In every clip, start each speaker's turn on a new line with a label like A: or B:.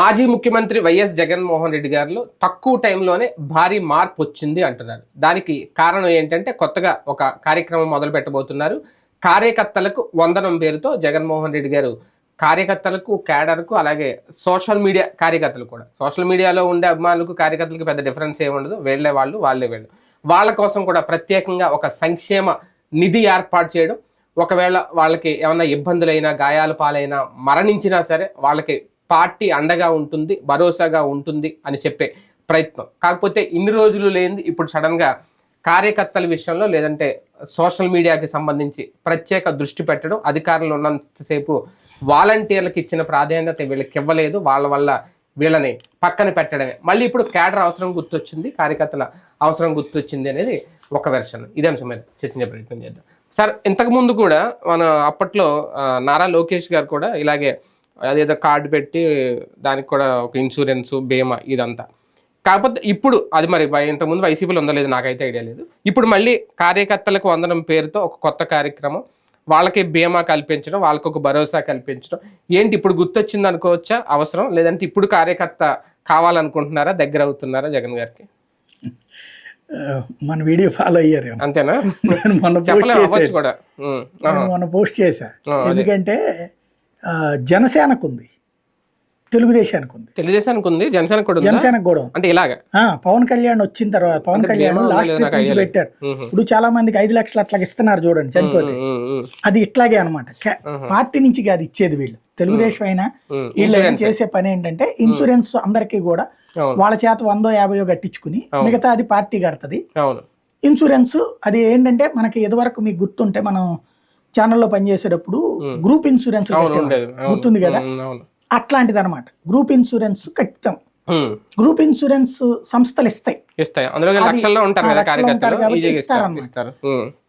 A: మాజీ ముఖ్యమంత్రి వైఎస్ జగన్మోహన్ రెడ్డి గారిలో తక్కువ టైంలోనే భారీ మార్పు వచ్చింది అంటున్నారు. దానికి కారణం ఏంటంటే కొత్తగా ఒక కార్యక్రమం మొదలు పెట్టబోతున్నారు. కార్యకర్తలకు వందనం పేరుతో జగన్మోహన్ రెడ్డి గారు కార్యకర్తలకు క్యాడర్కు అలాగే సోషల్ మీడియా కార్యకర్తలు కూడా. సోషల్ మీడియాలో ఉండే అభిమానులకు కార్యకర్తలకు పెద్ద డిఫరెన్స్ ఏమి ఉండదు వెళ్ళే వాళ్ళు వాళ్ళే వెళ్ళు. వాళ్ళ కోసం కూడా ప్రత్యేకంగా ఒక సంక్షేమ నిధి ఏర్పాటు చేయడం. ఒకవేళ వాళ్ళకి ఏమైనా ఇబ్బందులైనా గాయాల పాలైనా మరణించినా సరే వాళ్ళకి పార్టీ అండగా ఉంటుంది భరోసాగా ఉంటుంది అని చెప్పే ప్రయత్నం. కాకపోతే ఇన్ని రోజులు లేనిది ఇప్పుడు సడన్గా కార్యకర్తల విషయంలో లేదంటే సోషల్ మీడియాకి సంబంధించి ప్రత్యేక దృష్టి పెట్టడం అధికారులు ఉన్నంతసేపు వాలంటీర్లకు ఇచ్చిన ప్రాధాన్యత వీళ్ళకి ఇవ్వలేదు వాళ్ళ వల్ల వీళ్ళని పక్కన పెట్టడమే. మళ్ళీ ఇప్పుడు క్యాడర్ అవసరం గుర్తొచ్చింది కార్యకర్తల అవసరం గుర్తొచ్చింది అనేది ఒక వెర్షన్. ఇదే అంశం మీద చర్చించే ప్రయత్నం చేద్దాం. సార్ ఇంతకుముందు కూడా మన అప్పట్లో నారా లోకేష్ గారు కూడా ఇలాగే అదేదో కార్డు పెట్టి దానికి కూడా ఒక ఇన్సూరెన్స్ బీమా ఇదంతా. కాకపోతే ఇప్పుడు అది మరి ఇంతకుముందు వైసీపీలో ఉందో లేదో నాకైతే ఐడియా లేదు. ఇప్పుడు మళ్ళీ కార్యకర్తలకు వందనం పేరుతో ఒక కొత్త కార్యక్రమం వాళ్ళకి బీమా కల్పించడం వాళ్ళకి ఒక భరోసా కల్పించడం. ఏంటి ఇప్పుడు గుర్తొచ్చింది అనుకోవచ్చా? అవసరం? లేదంటే ఇప్పుడు కార్యకర్త కావాలనుకుంటున్నారా? దగ్గర అవుతున్నారా జగన్ గారికి?
B: మన వీడియో ఫాలో అయ్యారు
A: అంతేనా?
B: నేను మొన్న పోస్ట్ చేశా. ఎందుకంటే జనసేనకు ఉంది తెలుగుదేశానికి ఉంది
A: తెలుగుదేశానికి ఉంది? జనసేనకు కూడా
B: జనసేనకు కూడా
A: అంటే ఇలాగా?
B: పవన్ కళ్యాణ్ వచ్చిన తర్వాత పవన్ కళ్యాణ్ లాస్ట్. పెట్టారు. ఇప్పుడు చాలా మందికి ఐదు లక్షలు అట్లా ఇస్తున్నారు చూడండి చనిపోతే. అది ఇట్లాగే అనమాట పార్టీ నుంచి కాదు ఇచ్చేది వీళ్ళు. తెలుగుదేశం అయినా. వీళ్ళు చేసే పని ఏంటంటే ఇన్సూరెన్స్ అందరికీ కూడా వాళ్ళ చేత వందో యాభయో కట్టించుకుని మిగతా అది పార్టీ కడుతుంది. ఇన్సూరెన్స్ అది ఏంటంటే మనకి ఇదివరకు మీకు గుర్తుంటే మనం ఛానల్లో పనిచేసేటప్పుడు గ్రూప్ ఇన్సూరెన్స్. గుర్తుంది కదా? అట్లాంటిది అనమాట గ్రూప్ ఇన్సూరెన్స్ కట్టిస్తాం
A: ఉమ్.
B: గ్రూప్ ఇన్సూరెన్స్ సంస్థలు ఇస్తాయి.
A: లక్షల్లో ఉంటారు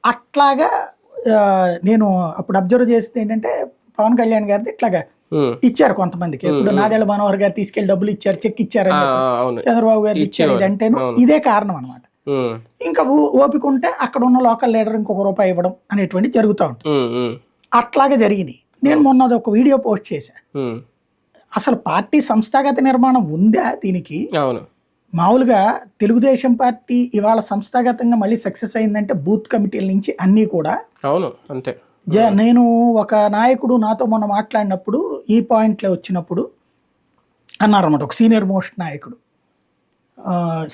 B: అట్లాగా నేను అప్పుడు అబ్జర్వ్ చేస్తే ఏంటంటే పవన్ కళ్యాణ్ గారిది ఇట్లాగా. ఇచ్చారు కొంతమందికి. ఇప్పుడు నాదేళ్ళ మనోహర్ గారు తీసుకెళ్ళి డబ్బులు ఇచ్చారు చెక్ ఇచ్చారు చంద్రబాబు గారు ఇచ్చారు. ఇదంటేను. ఇదే కారణం అనమాట ఇంకా ఓపిక ఉంటే అక్కడ ఉన్న లోకల్ లీడర్ ఇంకొక రూపాయి ఇవ్వడం అనేటువంటి జరుగుతూ ఉంటుంది. అట్లాగే జరిగింది. నేను మొన్న ఒక వీడియో పోస్ట్ చేశాను. అసలు పార్టీ సంస్థాగత నిర్మాణం ఉందా దీనికి?
A: అవును.
B: మామూలుగా తెలుగుదేశం పార్టీ ఇవాళ సంస్థాగతంగా మళ్ళీ సక్సెస్ అయిందంటే బూత్ కమిటీల నుంచి అన్నీ కూడా.
A: అవును అంతే.
B: నేను ఒక నాయకుడు నాతో మొన్న మాట్లాడినప్పుడు ఈ పాయింట్లో వచ్చినప్పుడు అన్నారన్నమాట ఒక సీనియర్ మోస్ట్ నాయకుడు.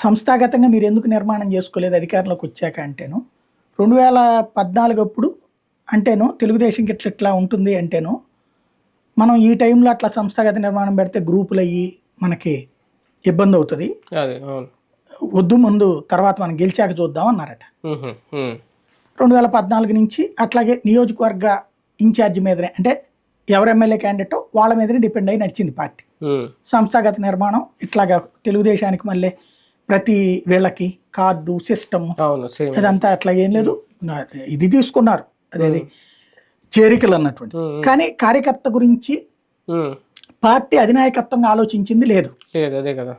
B: సంస్థాగతంగా మీరు ఎందుకు నిర్మాణం చేసుకోలేదు అధికారంలోకి వచ్చాక అంటేను? రెండు వేల పద్నాలుగు అప్పుడు అంటేను తెలుగుదేశంకి ఇట్లా ఇట్లా ఉంటుంది అంటేను మనం ఈ టైంలో అట్లా సంస్థాగత నిర్మాణం పెడితే గ్రూపులు అయ్యి మనకి ఇబ్బంది అవుతుంది. వద్దు ముందు తర్వాత మనం గెలిచాక చూద్దాం అన్నారట. రెండు వేల పద్నాలుగు నుంచి అట్లాగే నియోజకవర్గ ఇన్ఛార్జి మీదనే అంటే ఎవరు ఎమ్మెల్యే క్యాండిడేట్ వాళ్ళ మీదనే డిపెండ్ అయి నడిచింది పార్టీ. సంస్థాగత నిర్మాణం ఇట్లాగా తెలుగుదేశానికి మళ్ళీ ప్రతి వీళ్ళకి కార్డు సిస్టమ్ అదంతా అట్లా ఏం లేదు. ఇది తీసుకున్నారు. అదేది చేరికలు అన్నటువంటి. కానీ కార్యకర్త గురించి. పార్టీ అధినాయకత్వంగా ఆలోచించింది లేదు.
A: అదే కదా.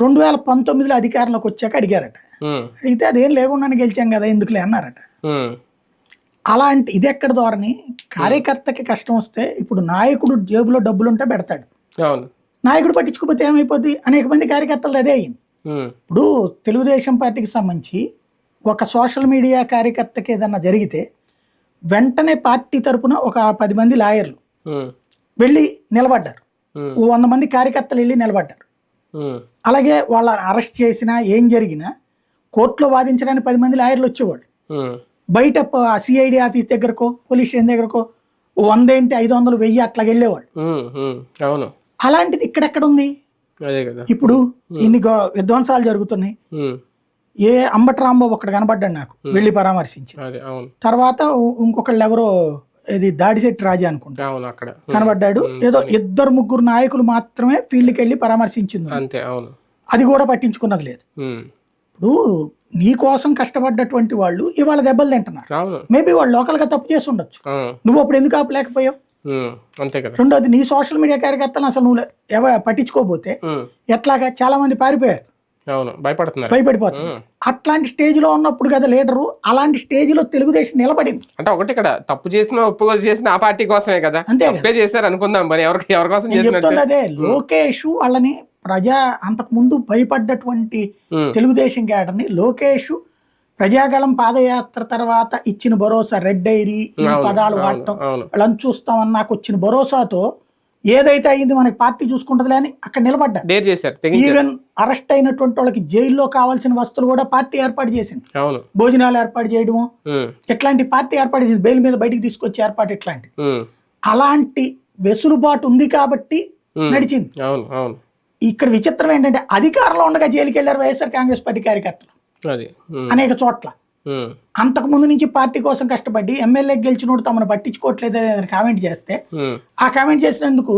B: రెండు వేల పంతొమ్మిదిలో అధికారంలోకి వచ్చాక అడిగారట. అడిగితే అదేం లేకుండానే గెలిచాం కదా ఎందుకులే అన్నారట. అలాంటి ఇది ఎక్కడ ధోరణి? కార్యకర్తకి కష్టం వస్తే ఇప్పుడు నాయకుడు జేబులో డబ్బులు ఉంటే పెడతాడు నాయకుడు పట్టించుకోకపోతే ఏమైపోద్ది? అనేక మంది కార్యకర్తలు అదే అయింది ఇప్పుడు తెలుగుదేశం పార్టీకి సంబంధించి ఒక సోషల్ మీడియా కార్యకర్తకి ఏదన్నా జరిగితే వెంటనే పార్టీ తరపున ఒక పది మంది లాయర్లు వెళ్ళి నిలబడ్డారు. ఓ వంద మంది కార్యకర్తలు వెళ్ళి నిలబడ్డారు. అలాగే వాళ్ళని అరెస్ట్ చేసినా ఏం జరిగినా కోర్టులో వాదించడానికి పది మంది లాయర్లు వచ్చేవాళ్ళు. బయట సిఐడి ఆఫీస్ దగ్గరకో పోలీస్ స్టేషన్ దగ్గరకో వంద ఏంటి ఐదు వందలు వెయ్యి అట్లా వెళ్ళేవాళ్ళు.
A: అవును.
B: అలాంటిది ఇక్కడెక్కడ ఉంది ఇప్పుడు ఇన్ని విధ్వంసాలు జరుగుతున్నాయి. ఏ అంబటి రాంబాబు ఒకటి కనబడ్డాడు నాకు వెళ్ళి పరామర్శించి. తర్వాత ఇంకొకళ్ళు ఎవరో ఇది దాడిశెట్టి రాజా అనుకుంటా.
A: అక్కడ.
B: కనబడ్డాడు. ఏదో ఇద్దరు ముగ్గురు నాయకులు మాత్రమే ఫీల్డ్కి వెళ్ళి పరామర్శించింది.
A: అంతే అవును.
B: అది కూడా పట్టించుకున్నది లేదు. ఇప్పుడు నీ కోసం కష్టపడ్డటువంటి వాళ్ళు ఇవాళ దెబ్బలు తింటున్నారు. మేబీ వాళ్ళు లోకల్గా తప్పు చేసి ఉండొచ్చు. నువ్వు అప్పుడు ఎందుకు ఆపలేకపోయావు?
A: ఉమ్, అంతే కదా.
B: రెండోది నీ సోషల్ మీడియా కార్యకర్తలను అసలు నువ్వు ఎవ పట్టించుకోకపోతే
A: ఉమ్,
B: ఎట్లాగా చాలా మంది పారిపోయారు.
A: అవును భయపడుతున్నారు.
B: భయపడిపోతుంది. అట్లాంటి స్టేజ్లో ఉన్నప్పుడు కదా లీడరు అలాంటి స్టేజ్లో తెలుగుదేశం నిలబడింది.
A: అంటే ఒకటి ఇక్కడ తప్పు చేసిన ఒప్పు చేసిన ఆ పార్టీ కోసమే కదా.
B: అంతే
A: చేశారు అనుకుందాం మరి ఎవరికి ఎవరి కోసం
B: నేను
A: చేసినట్టు.
B: చెప్తుంది అదే లోకేష్ వాళ్ళని ప్రజా అంతకు ముందు భయపడ్డటువంటి తెలుగుదేశం క్యాడర్ని లోకేష్ ప్రజాగలం పాదయాత్ర తర్వాత ఇచ్చిన భరోసా రెడ్ డైరీ ఈ పదాలు వాడటం వాళ్ళని చూస్తామని నాకు వచ్చిన భరోసాతో ఏదైతే అయింది మనకి పార్టీ చూసుకుంటదిలే అని అక్కడ నిలబడ్డారు
A: డేర్ చేశారు
B: ఈవెన్ అరెస్ట్ అయినటువంటి వాళ్ళకి జైల్లో కావాల్సిన వస్తువులు కూడా పార్టీ ఏర్పాటు చేసింది. భోజనాలు ఏర్పాటు చేయడము ఇట్లాంటి పార్టీ ఏర్పాటు చేసింది? బెయిల్ మీద బయటికి తీసుకొచ్చే ఏర్పాటు ఇట్లాంటి అలాంటి వెసులుబాటు ఉంది కాబట్టి. నడిచింది. ఇక్కడ విచిత్రం ఏంటంటే అధికారంలో ఉండగా జైలుకి వెళ్ళారు వైఎస్ఆర్ కాంగ్రెస్ పార్టీ కార్యకర్తలు. అనేక చోట్ల. అంతకు ముందు నుంచి పార్టీ కోసం కష్టపడి ఎమ్మెల్యే గెలిచినోడు తమను పట్టించుకోవట్లేదు అని కామెంట్ చేస్తే ఆ కామెంట్ చేసినందుకు.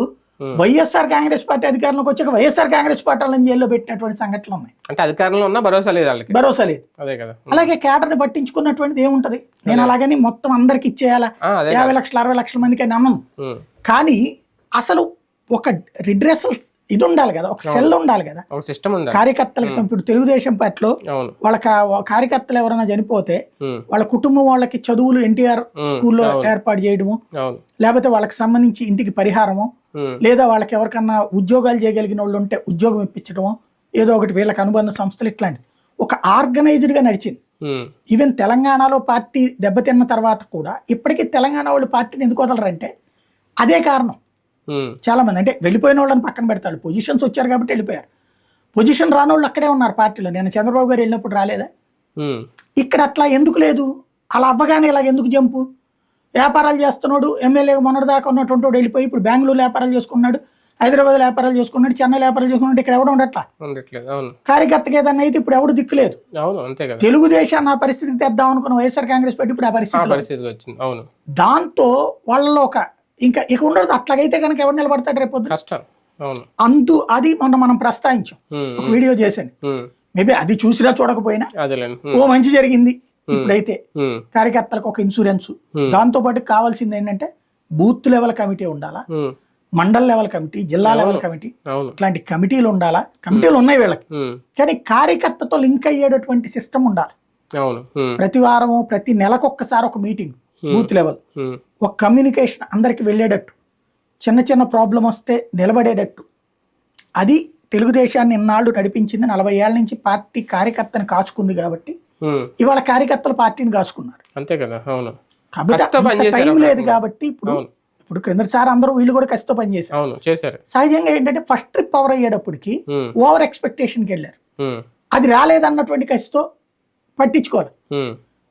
B: వైఎస్ఆర్ కాంగ్రెస్ పార్టీ అధికారంలోకి వచ్చాక వైఎస్ఆర్ కాంగ్రెస్ పార్టీ వాళ్ళని జైల్లో పెట్టినటువంటి సంఘటనలు ఉన్నాయి.
A: అంటే అధికారంలో ఉన్న భరోసా లేదు వాళ్ళకి.
B: భరోసా లేదు.
A: అదే కదా.
B: అలాగే కేటర్ని పట్టించుకున్నటువంటిది ఏముంటది? నేను అలాగని మొత్తం అందరికి ఇచ్చేయాలా? యాభై లక్షల అరవై లక్షల మందికి
A: ఉమ్,
B: కానీ అసలు ఒక రిడ్రెసల్ ఇది ఉండాలి కదా ఒక సెల్ ఉండాలి కదా.
A: ఒక సిస్టమ్
B: కార్యకర్తలకు ఇప్పుడు తెలుగుదేశం పార్టీలో వాళ్ళ కార్యకర్తలు ఎవరైనా చనిపోతే వాళ్ళ కుటుంబం వాళ్ళకి చదువులు ఎన్టీఆర్ స్కూల్లో ఏర్పాటు చేయడము లేకపోతే వాళ్ళకి సంబంధించి ఇంటికి పరిహారము లేదా వాళ్ళకి ఎవరికన్నా ఉద్యోగాలు చేయగలిగిన వాళ్ళు ఉంటే ఉద్యోగం ఇప్పించడము ఏదో ఒకటి వీళ్ళకి అనుబంధ సంస్థలు ఇట్లాంటివి. ఒక ఆర్గనైజ్డ్గా నడిచింది.
A: ఉమ్,
B: ఈవెన్ తెలంగాణలో పార్టీ దెబ్బతిన్న తర్వాత కూడా ఇప్పటికీ తెలంగాణ వాళ్ళు పార్టీని ఎందుకు వదలరంటే అదే కారణం. చాలా మంది అంటే వెళ్ళిపోయిన వాళ్ళని పక్కన పెడతాడు. పొజిషన్స్ వచ్చారు కాబట్టి వెళ్ళిపోయారు. పొజిషన్ రాని వాళ్ళు అక్కడే ఉన్నారు పార్టీలో. నేను చంద్రబాబు గారు వెళ్ళినప్పుడు రాలేదా? ఇక్కడ అట్లా ఎందుకు లేదు? అలా అవ్వగానే ఇలా ఎందుకు జంపు? వ్యాపారాలు చేస్తున్నాడు. ఎమ్మెల్యే మొన్నటిదాకా ఉన్నటువంటి వాడు వెళ్ళిపోయి ఇప్పుడు బెంగళూరు వ్యాపారాలు చేసుకున్నాడు. హైదరాబాద్ వ్యాపారాలు చేసుకున్నాడు. చెన్నై వ్యాపారాలు చేసుకున్నాడు. ఇక్కడ ఎవడు ఉండట్లా? కార్యకర్తకి ఏదన్నా అయితే ఇప్పుడు ఎవడు దిక్కులేదు తెలుగుదేశాన్ని ఆ పరిస్థితికి తెద్దాం అనుకున్న వైఎస్ఆర్ కాంగ్రెస్ పార్టీ ఇప్పుడు ఆ పరిస్థితి దాంతో వాళ్ళలో ఒక ఇంకా ఇక ఉండదు అట్లాగైతే కనుక ఎవరు నిలబడతాడు రేపు?
A: కష్టం.
B: అందు అది మొన్న మనం ప్రస్తావించాం. ఒక వీడియో చేశాను. మేబీ అది చూసినా చూడకపోయినా ఓ మంచి జరిగింది ఇప్పుడైతే. కార్యకర్తలకు ఒక ఇన్సూరెన్స్. దాంతో పాటు కావాల్సింది ఏంటంటే బూత్ లెవెల్ కమిటీ ఉండాలా? మండల్ లెవెల్ కమిటీ జిల్లా లెవెల్ కమిటీ ఇట్లాంటి కమిటీలు ఉండాలా? కమిటీలు ఉన్నాయి వీళ్ళకి. కానీ కార్యకర్తతో లింక్ అయ్యేటటువంటి సిస్టమ్ ఉండాలి. ప్రతి వారము ప్రతి నెలకు ఒక్కసారి ఒక మీటింగ్. Booth level.
A: ఉమ్,
B: ఒక కమ్యూనికేషన్ అందరికి వెళ్ళేటట్టు చిన్న చిన్న ప్రాబ్లం వస్తే నిలబడేటట్టు. అది తెలుగుదేశాన్ని ఇన్నాళ్ళు నడిపించింది నలభై ఏళ్ళ నుంచి పార్టీ కార్యకర్తని కాచుకుంది కాబట్టి
A: ఉమ్,
B: ఇవాళ కార్యకర్తలు పార్టీని కాచుకున్నారు.
A: అంతే కదా అవును.
B: కాబట్టి టైం. లేదు కాబట్టి ఇప్పుడు. ఇప్పుడు క్రిందసారి అందరూ వీళ్ళు కూడా కసితో పనిచేశారు
A: చేశారు.
B: సహజంగా ఏంటంటే ఫస్ట్ ట్రిప్ పవర్ అయ్యేటప్పటికి ఓవర్ ఎక్స్పెక్టేషన్కి వెళ్ళారు.
A: ఉమ్,
B: అది రాలేదన్నటువంటి కసితో పట్టించుకోవాలి.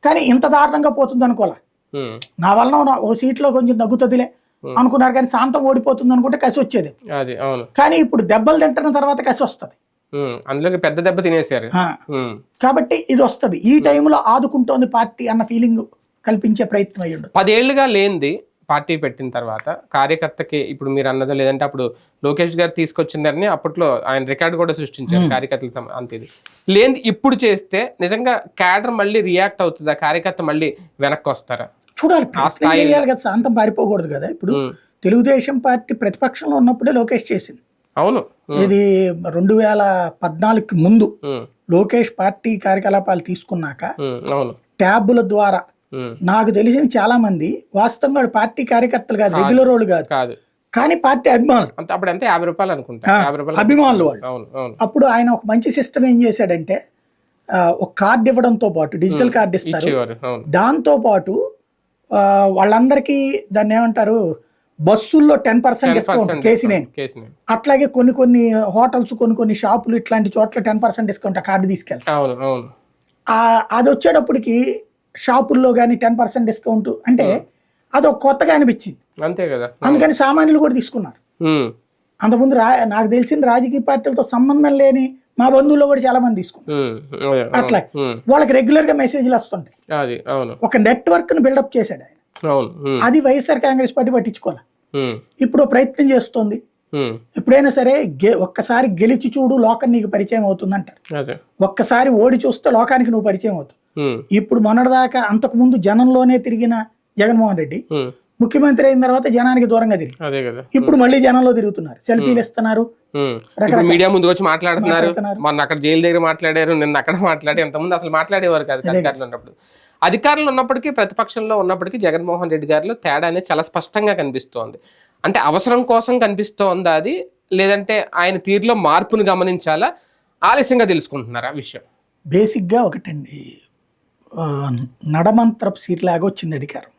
B: కానీ ఇంత దారుణంగా పోతుంది అనుకోలే
A: ఉమ్,
B: నా వలన ఓ సీట్లో కొంచెం తగ్గుతుందిలే అనుకున్నారు కానీ శాంతం ఓడిపోతుంది అనుకుంటే కసి వచ్చేది.
A: అది అవును.
B: కానీ ఇప్పుడు దెబ్బలు తింటున్న తర్వాత కసి వస్తుంది.
A: అందులోకి పెద్ద దెబ్బ ఉమ్,
B: కాబట్టి ఇది వస్తుంది. ఈ టైంలో ఆదుకుంటోంది పార్టీ అన్న ఫీలింగ్ కల్పించే ప్రయత్నం అయ్యిండు.
A: పదేళ్ళుగా లేనిది పార్టీ పెట్టిన తర్వాత కార్యకర్తకి ఇప్పుడు మీరు అన్నదో లేదంటే అప్పుడు లోకేష్ గారు తీసుకొచ్చిందని అప్పట్లో ఆయన రికార్డు కూడా సృష్టించారు కార్యకర్తల సమ- అంత ఇది. లేనిది ఇప్పుడు చేస్తే నిజంగా క్యాడర్ మళ్ళీ రియాక్ట్ అవుతుందా? కార్యకర్త మళ్ళీ వెనక్కి వస్తారా
B: చూడాలి. చేయాలి కదా శాంతం పారిపోకూడదు కదా. ఇప్పుడు తెలుగుదేశం పార్టీ ప్రతిపక్షంలో ఉన్నప్పుడే లోకేష్ చేసింది.
A: అవును.
B: ఇది రెండు వేల పద్నాలుగుకి ముందు లోకేష్ పార్టీ కార్యకలాపాలు తీసుకున్నాక ట్యాబుల ద్వారా నాకు తెలిసిన చాలా మంది వాస్తవంగా పార్టీ కార్యకర్తలు కాదు రెగ్యులర్ వాళ్ళు కాదు. కానీ పార్టీ అభిమానులు.
A: అప్పుడు యాభై రూపాయలు అనుకుంటా.
B: అభిమానులు వాళ్ళు. అప్పుడు ఆయన ఒక మంచి సిస్టమ్ ఏం చేశాడంటే ఒక కార్డు ఇవ్వడంతో పాటు డిజిటల్ కార్డు ఇస్తారు. దాంతో పాటు వాళ్ళందరికీ దాన్ని ఏమంటారు? బస్సుల్లో టెన్ పర్సెంట్ డిస్కౌంట్ కేసీనేని అట్లాగే కొన్ని కొన్ని హోటల్స్ కొన్ని కొన్ని షాపులు ఇట్లాంటి చోట్ల టెన్ పర్సెంట్ డిస్కౌంట్ ఆ కార్డు
A: అవును
B: అది వచ్చేటప్పటికి షాపుల్లో కానీ టెన్ పర్సెంట్ డిస్కౌంట్ అంటే అది ఒక కొత్తగా అనిపించింది.
A: అంతే కదా.
B: అందుకని సామాన్యులు కూడా తీసుకున్నారు. అంతకుముందు రా నాకు తెలిసిన రాజకీయ పార్టీలతో సంబంధం లేని మా బంధువుల్లో కూడా చాలా మంది తీసుకున్నారు అట్లా. వాళ్ళకి రెగ్యులర్గా మెసేజ్లు వస్తుంటాయి. ఒక నెట్వర్క్ని బిల్డప్ చేశాడు ఆయన. అది వైఎస్ఆర్ కాంగ్రెస్ పార్టీ పట్టించుకోవాలి? ఇప్పుడు ప్రయత్నం చేస్తోంది. ఎప్పుడైనా సరే గె ఒక్కసారి గెలిచి చూడు లోకం నీకు పరిచయం అవుతుంది అంటారు ఒక్కసారి ఓడి చూస్తే లోకానికి నువ్వు పరిచయం అవుతావు.
A: ఉమ్,
B: ఇప్పుడు మొన్నటిదాకా అంతకుముందు జనంలోనే తిరిగిన జగన్మోహన్ రెడ్డి ముఖ్యమంత్రి అయిన తర్వాత జనానికి దూరంగా తిరిగి.
A: అదే కదా.
B: ఇప్పుడు మళ్ళీ జనంలో తిరుగుతున్నారు. సెల్ఫీలు ఇస్తున్నారు.
A: మీడియా ముందుకు వచ్చి మాట్లాడుతున్నారు. మొన్న అక్కడ జైలు దగ్గర మాట్లాడారు నిన్న అక్కడ మాట్లాడి ఎంతమంది అసలు మాట్లాడేవారు కాదు అధికారులు ఉన్నప్పుడు. అధికారులు ఉన్నప్పటికీ ప్రతిపక్షంలో ఉన్నప్పటికీ జగన్మోహన్ రెడ్డి గారిలో తేడా అనేది చాలా స్పష్టంగా కనిపిస్తోంది. అంటే అవసరం కోసం కనిపిస్తోందా అది? లేదంటే ఆయన తీరులో మార్పును గమనించాలా? ఆలస్యంగా తెలుసుకుంటున్నారా ఆ విషయం?
B: బేసిక్గా ఒకటండి. నడమంత్రపు సీట్లాగా వచ్చింది అధికారం.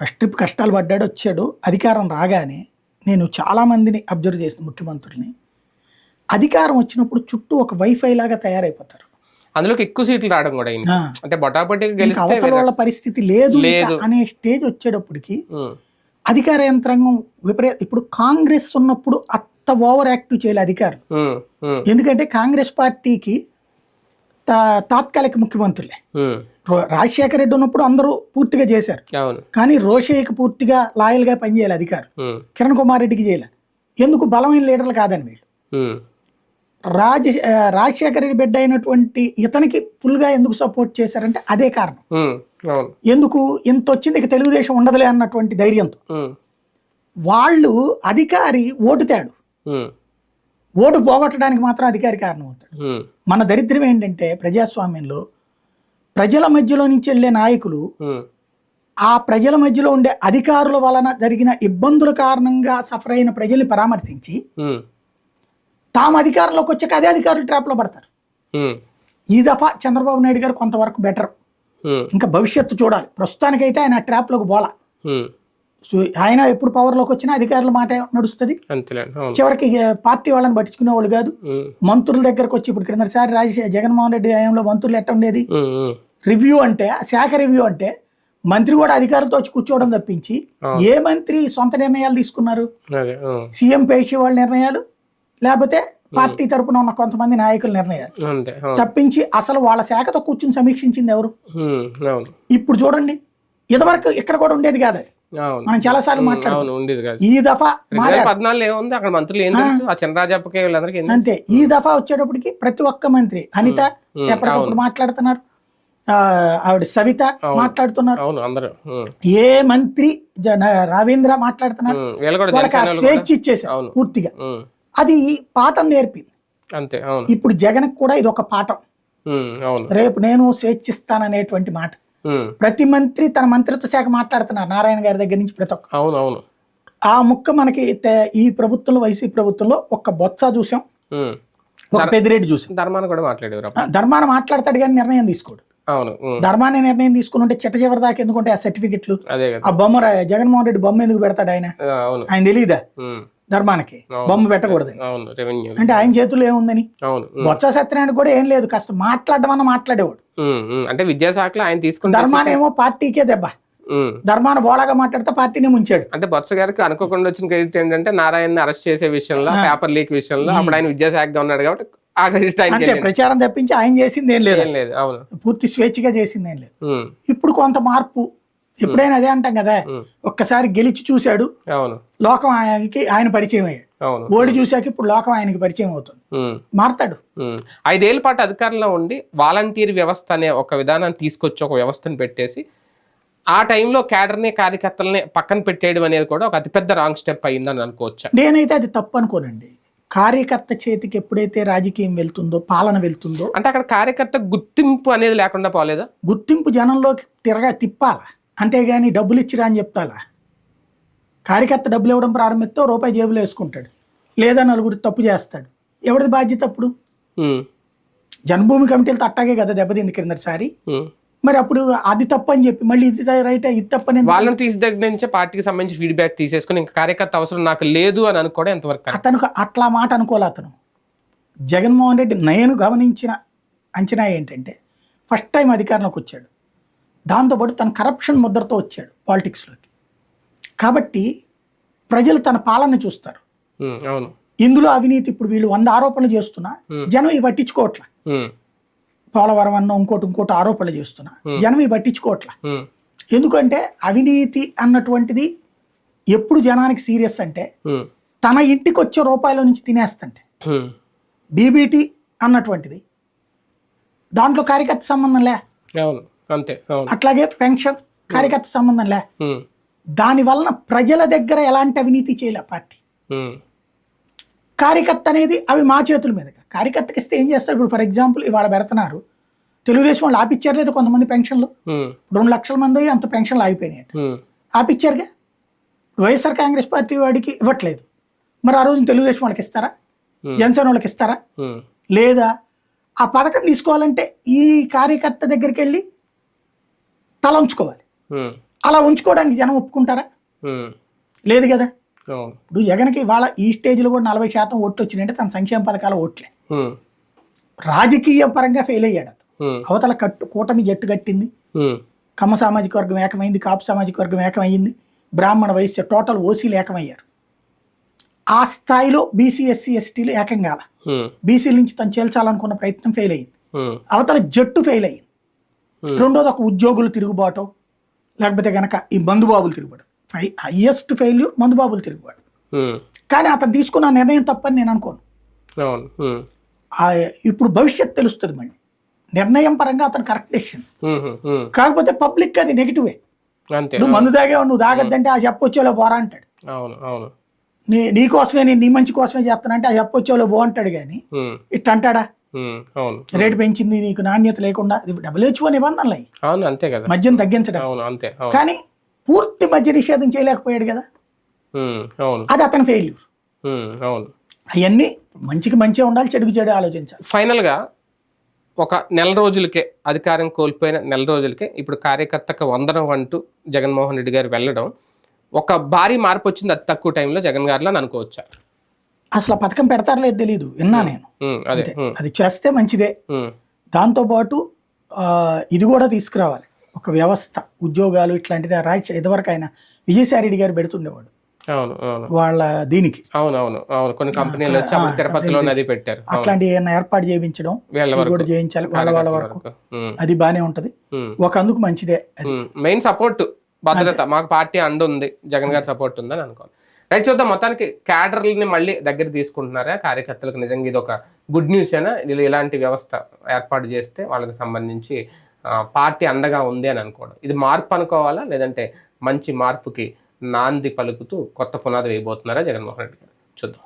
B: ఫస్ట్ ట్రిప్ కష్టాలు పడ్డాడు వచ్చాడు. అధికారం రాగానే నేను చాలామందిని అబ్జర్వ్ చేసిన ముఖ్యమంత్రుల్ని. అధికారం వచ్చినప్పుడు చుట్టూ ఒక వైఫై లాగా తయారైపోతారు.
A: అందులోకి ఎక్కువ సీట్లు రావడం కూడా అంటే గెలిస్తే
B: అవతల వాళ్ళ పరిస్థితి లేదు. అనే స్టేజ్ వచ్చేటప్పటికి అధికార యంత్రాంగం విపరీత ఇప్పుడు కాంగ్రెస్ ఉన్నప్పుడు అంత ఓవర్ యాక్టివ్ చేయాలి అధికారులు.
A: ఉమ్,
B: ఎందుకంటే కాంగ్రెస్ పార్టీకి తాత్కాలిక ముఖ్యమంత్రులే. రాజశేఖర రెడ్డి ఉన్నప్పుడు అందరూ పూర్తిగా చేశారు. కానీ రోషయ్యకి పూర్తిగా లాయల్గా పనిచేయాలి అధికారులు
A: ఉమ్,
B: కిరణ్ కుమార్ రెడ్డికి చేయాలి. ఎందుకు? బలమైన లీడర్లు కాదని వీళ్ళు. రాజ రాజశేఖర రెడ్డి బిడ్డ అయినటువంటి ఇతనికి ఫుల్గా ఎందుకు సపోర్ట్ చేశారంటే అదే కారణం. ఎందుకు? ఇంత వచ్చింది ఇక తెలుగుదేశం ఉండదులే అన్నటువంటి ధైర్యంతో. వాళ్ళు అధికారి ఓటు తేడు
A: ఉమ్,
B: ఓటు పోగొట్టడానికి మాత్రం అధికారి కారణం అవుతాడు మన దరిద్రం ఏంటంటే ప్రజాస్వామ్యంలో ప్రజల మధ్యలో నుంచి వెళ్ళే నాయకులు ఆ ప్రజల మధ్యలో ఉండే అధికారుల వలన జరిగిన ఇబ్బందుల కారణంగా సఫర్ అయిన ప్రజల్ని పరామర్శించి తాము అధికారంలోకి వచ్చాక అదే అధికారులు ట్రాప్లో పడతారు. ఈ దఫా చంద్రబాబు నాయుడు గారు కొంతవరకు బెటర్. ఇంకా భవిష్యత్తు చూడాలి. ప్రస్తుతానికైతే ఆయన ట్రాప్లోకి పోలా. సో ఆయన ఎప్పుడు పవర్లోకి వచ్చినా అధికారుల మాట నడుస్తుంది. చివరికి పార్టీ వాళ్ళని పట్టించుకునే వాళ్ళు కాదు. మంత్రుల దగ్గరకు వచ్చి ఇప్పుడు క్రిందసారి రాజశేఖర జగన్మోహన్ రెడ్డి హయాంలో మంత్రులు ఎట్ట ఉండేది? రివ్యూ అంటే ఆ శాఖ రివ్యూ అంటే మంత్రి కూడా అధికారులతో వచ్చి కూర్చోవడం తప్పించి ఏ మంత్రి సొంత నిర్ణయాలు తీసుకున్నారు? సీఎం పేషి వాళ్ళ నిర్ణయాలు లేకపోతే పార్టీ తరపున ఉన్న కొంతమంది నాయకుల నిర్ణయాలు? తప్పించి అసలు వాళ్ళ శాఖతో కూర్చుని సమీక్షించింది ఎవరు? ఇప్పుడు చూడండి ఇదివరకు ఇక్కడ కూడా ఉండేది కాదు. మనం
A: అవును ఉండేది కాదు.
B: ఈ దఫా
A: ఏముంది? అక్కడ మంత్రులు ఏం తెలుసు? ఆ. చినరాజప్పకి వీళ్ళందరికీ ఏం తెలుసు?
B: అంతే ఈ దఫా వచ్చేటప్పటికి ప్రతి ఒక్క మంత్రి అనిత ఎప్పటికప్పుడు మాట్లాడుతున్నారు. ఆ, ఆవిడ సవిత మాట్లాడుతున్నారు.
A: అవును అందరూ. ఉమ్,
B: ఏ మంత్రి రావేంద్ర మాట్లాడుతున్నారు? వాళ్ళకి ఆ స్వేచ్ఛ ఇచ్చేసారు. పూర్తిగా. అది పాఠం నేర్పింది.
A: అంతే అవును.
B: ఇప్పుడు జగన్ కూడా ఇది ఒక పాఠం రేపు నేను స్వేచ్ఛిస్తాననేటువంటి మాట. ప్రతి మంత్రి తన మంత్రిత్వ శాఖ మాట్లాడుతున్నారు నారాయణ గారి దగ్గర నుంచి ప్రతి ఒక్క
A: అవును అవును.
B: ఆ ముక్క మనకి ఈ ప్రభుత్వంలో వైసీపీ ప్రభుత్వంలో ఒక్క బొత్స చూసాం. ఒక పెద్దిరెడ్డి చూసాం.
A: ధర్మాన్ని కూడా మాట్లాడేవారు
B: ధర్మాన మాట్లాడతాడు కానీ నిర్ణయం తీసుకోడు.
A: అవును
B: ధర్మాన్ని నిర్ణయం తీసుకుని ఉంటే చిట్ట చివరి దాకా ఎందుకుంటే ఆ సర్టిఫికెట్లు ఆ బొమ్మ జగన్మోహన్ రెడ్డి బొమ్మ ఎందుకు పెడతాడు ఆయన? ఆయన తెలియదా ధర్మానికి. బొమ్మ పెట్టకూడదు. అంటే ఆయన చేతుల్లో ఏముందని? బొత్స సత్యనారాయణ కూడా ఏం లేదు కాస్త మాట్లాడడం అన్న మాట్లాడేవాడు.
A: అంటే విద్యాశాఖలో ఆయన తీసుకున్న
B: ధర్మాన ఏమో పార్టీకే దెబ్బ.
A: ఉమ్,
B: ధర్మాన బోళాగా మాట్లాడితే పార్టీనే ముంచాడు.
A: అంటే బొత్స గారికి అనుకోకుండా వచ్చిన క్రెడిట్ ఏంటంటే నారాయణ అరెస్ట్ చేసే విషయంలో పేపర్ లీక్ విషయంలో అప్పుడు ఆయన విద్యాశాఖగా ఉన్నాడు కాబట్టి ఆ క్రెడిట్ వెళ్ళింది.
B: ప్రచారం తప్పించి ఆయన చేసింది ఏం లేదు.
A: ఏం లేదు అవును.
B: పూర్తి స్వేచ్ఛగా చేసింది ఏం లేదు. ఇప్పుడు కొంత మార్పు ఎప్పుడైనా అదే అంటాం కదా. ఒక్కసారి గెలిచి చూశాడు
A: అవును.
B: లోకం ఆయనకి ఆయన పరిచయం అయ్యాడు.
A: అవును.
B: ఓడి చూశాక ఇప్పుడు లోకం ఆయనకి పరిచయం అవుతుంది. మారతాడు.
A: ఐదేళ్ళ పాటు అధికారంలో ఉండి వాలంటీర్ వ్యవస్థ అనే ఒక విధానాన్ని తీసుకొచ్చి ఒక వ్యవస్థను పెట్టేసి ఆ టైంలో క్యాడర్ని కార్యకర్తల్ని పక్కన పెట్టేయడం అనేది కూడా ఒక అతిపెద్ద రాంగ్ స్టెప్ అయిందని అనుకోవచ్చా?
B: నేనైతే అది తప్పు అనుకోనండి. కార్యకర్త చేతికి ఎప్పుడైతే రాజకీయం వెళ్తుందో పాలన వెళ్తుందో
A: అంటే అక్కడ కార్యకర్త గుర్తింపు అనేది లేకుండా పోలేదా?
B: గుర్తింపు జనంలోకి తిరగా తిప్పాల? అంతేగాని డబ్బులు ఇచ్చిరా అని చెప్తాలా? కార్యకర్త డబ్బులు ఇవ్వడం ప్రారంభిస్తే రూపాయి జేబులో వేసుకుంటాడు. లేదా నలుగురు తప్పు చేస్తాడు. ఎవరిది బాధ్యత అప్పుడు? జన్మభూమి కమిటీలతో అట్టాగే కదా దెబ్బతింది
A: ఉమ్.
B: మరి అప్పుడు అది తప్పు అని చెప్పి మళ్ళీ ఇది రైట్ ఇది తప్పని?
A: వాళ్ళని తీసి దగ్గర నుంచే పార్టీకి సంబంధించి ఫీడ్బ్యాక్ తీసేసుకుని ఇంకా కార్యకర్త అవసరం నాకు లేదు అని అనుకోవడం ఎంతవరకు?
B: అతను అట్లా మాట అనుకోలే అతను. జగన్మోహన్ రెడ్డి నేను గమనించిన అంచనా ఏంటంటే ఫస్ట్ టైం అధికారంలోకి వచ్చాడు. దాంతోపాటు తన కరప్షన్ ముద్రతో వచ్చాడు పాలిటిక్స్లోకి కాబట్టి ప్రజలు తన పాలన చూస్తారు.
A: అవును.
B: ఇందులో అవినీతి ఇప్పుడు వీళ్ళు వంద ఆరోపణలు చేస్తున్నా జనం ఇవి పట్టించుకోవట్ల. పోలవరం అన్న ఇంకోటి ఇంకోటి ఆరోపణలు చేస్తున్నా జనం ఇవి పట్టించుకోవట్ల. ఎందుకంటే అవినీతి అన్నటువంటిది ఎప్పుడు జనానికి సీరియస్ అంటే తన ఇంటికి వచ్చే రూపాయల నుంచి తినేస్తంటే. డీబీటీ అన్నటువంటిది. దాంట్లో కార్యకర్త సంబంధం లే.
A: అంతే
B: అట్లాగే పెన్షన్ కార్యకర్త సంబంధం లే. దాని వలన ప్రజల దగ్గర ఎలాంటి అవినీతి చేయలే పార్టీ. కార్యకర్త అనేది అవి మా చేతుల మీదుగా కార్యకర్తకి ఇస్తే ఏం చేస్తారు? ఇప్పుడు ఫర్ ఎగ్జాంపుల్ ఇవాళ పెడుతున్నారు. తెలుగుదేశం వాళ్ళు ఆపిచ్చారు లేదు కొంతమంది పెన్షన్లు? రెండు లక్షల మంది అంత పెన్షన్లు ఆగిపోయినాయి ఆపిచ్చారుగా? వైఎస్ఆర్ కాంగ్రెస్ పార్టీ వాడికి ఇవ్వట్లేదు. మరి ఆ రోజు తెలుగుదేశం వాళ్ళకి ఇస్తారా. జనసేన వాళ్ళకి ఇస్తారా? లేదా ఆ పథకం తీసుకోవాలంటే ఈ కార్యకర్త దగ్గరికి వెళ్ళి తల ఉంచుకోవాలి. అలా ఉంచుకోవడానికి జనం ఒప్పుకుంటారా? లేదు కదా. ఇప్పుడు జగన్కి వాళ్ళ ఈ స్టేజ్లో కూడా నలభై శాతం ఓట్లు వచ్చినాయంటే తన సంక్షేమ పథకాల ఓట్లే. రాజకీయ పరంగా ఫెయిల్ అయ్యాడు అవతల కట్టు కూటమి జట్టు కట్టింది. కమ్మ సామాజిక వర్గం ఏకమైంది కాపు సామాజిక వర్గం ఏకమైంది బ్రాహ్మణ వైశ్య టోటల్ ఓసీలు ఏకమయ్యారు. ఆ స్థాయిలో బీసీ ఎస్సీ ఎస్టీలు ఏకం కాల. బీసీల నుంచి తను చేల్చాలనుకున్న ప్రయత్నం ఫెయిల్ అయ్యింది
A: ఉమ్,
B: అవతల జట్టు ఫెయిల్ అయ్యింది.
A: Hmm.
B: రెండోది ఒక ఉద్యోగులు తిరుగుబాటు లేకపోతే గనక ఈ మందుబాబులు తిరుగుబాటు. హైయెస్ట్ ఫెయిల్యూర్ మందుబాబులు తిరుగుబాటు.
A: ఉమ్,
B: కానీ అతను తీసుకున్న నిర్ణయం తప్పని నేను అనుకోను. ఆ ఇప్పుడు భవిష్యత్ తెలుస్తుంది మళ్ళీ. నిర్ణయం పరంగా అతను కరెక్ట్ డెసిషన్ కాకపోతే పబ్లిక్ అది నెగిటివే నువ్వు మందు తాగేవా? నువ్వు తాగద్దంటే ఆ చెప్పొచ్చేలో పోరా అంటాడు. నీ నీ కోసమే నేను నీ మంచి కోసమే చేస్తానంటే ఆ చెప్పొచ్చేలో బో అంటాడు కానీ ఇట్ అంటాడా? రేటు పెంచింది నీకు నాణ్యత లేకుండా డబ్ల్యూహెచ్ఓ నిబంధనలు అయ్యి
A: అవును అంతే కదా.
B: మద్యం తగ్గించడం.
A: అవును అంతే
B: కానీ పూర్తి మద్య నిషేధం చేయలేకపోయాడు కదా.
A: అవును.
B: అది అతని ఫెయిల్యూర్
A: అవును.
B: అవన్నీ మంచికి మంచిగా ఉండాలి చెడుకు చెడు ఆలోచించాలి.
A: ఫైనల్గా ఒక నెల రోజులకే అధికారం కోల్పోయిన నెల రోజులకే ఇప్పుడు కార్యకర్తకు వందనం అంటూ జగన్మోహన్ రెడ్డి గారు వెళ్ళడం ఒక భారీ మార్పు వచ్చింది అతి తక్కువ టైంలో జగన్ గారిలో అని అనుకోవచ్చా?
B: అసలు ఆ పథకం పెడతారో లేదు తెలియదు విన్నా నేను.
A: అదే
B: చేస్తే మంచిదే. దాంతోపాటు ఇది కూడా తీసుకురావాలి. ఒక వ్యవస్థ ఉద్యోగాలు ఇట్లాంటిది రాజ్ ఇదివరకు ఆయన విజయసాయి రెడ్డి గారు పెడుతుండేవాడు.
A: అవును అవును.
B: వాళ్ళ దీనికి.
A: అవును అవును కొన్ని కంపెనీలు వచ్చి తిరుపతిలో అది పెట్టారు.
B: అట్లాంటి ఏమైనా ఏర్పాటు చేయించడం కూడా చేయించాలి వాళ్ళ వాళ్ళ వరకు. అది బానే ఉంటది. ఒక అందుకు మంచిదే.
A: మెయిన్ సపోర్ట్ భద్రత. మాకు పార్టీ అండ ఉంది జగన్ గారి సపోర్ట్ ఉందని అనుకోవాలి. రైట్ చూద్దాం మొత్తానికి క్యాడర్లని మళ్ళీ దగ్గర తీసుకుంటున్నారా? కార్యకర్తలకు నిజంగా ఇది ఒక గుడ్ న్యూస్ అయినా వీళ్ళు ఇలాంటి వ్యవస్థ ఏర్పాటు చేస్తే వాళ్ళకి సంబంధించి పార్టీ అండగా ఉంది అని అనుకోవడం. ఇది మార్పు అనుకోవాలా? లేదంటే మంచి మార్పుకి నాంది పలుకుతూ కొత్త పునాది వేయబోతున్నారా జగన్మోహన్ రెడ్డి గారు? చూద్దాం.